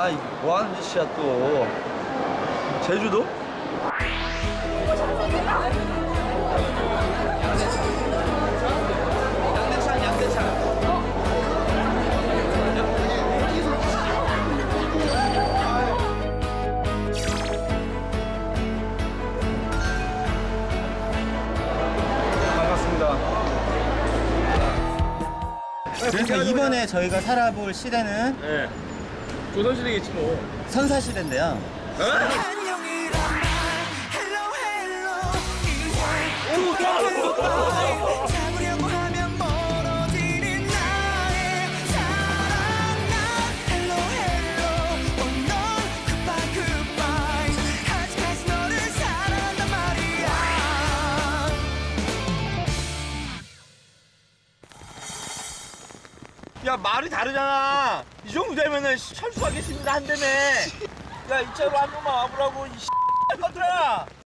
아이 뭐 하는 짓이야 또 제주도? 양대창 양대창 반갑습니다 그래서 이번에 저희가 살아볼 시대는 네. 조선시대겠지 뭐. 선사시대인데요. 잡으 야 말이 다르잖아. 이 정도 되면은 씨, 철수하겠습니다 한다며. 야 이쪽으로 한 번만 와보라고 이 씨발들아.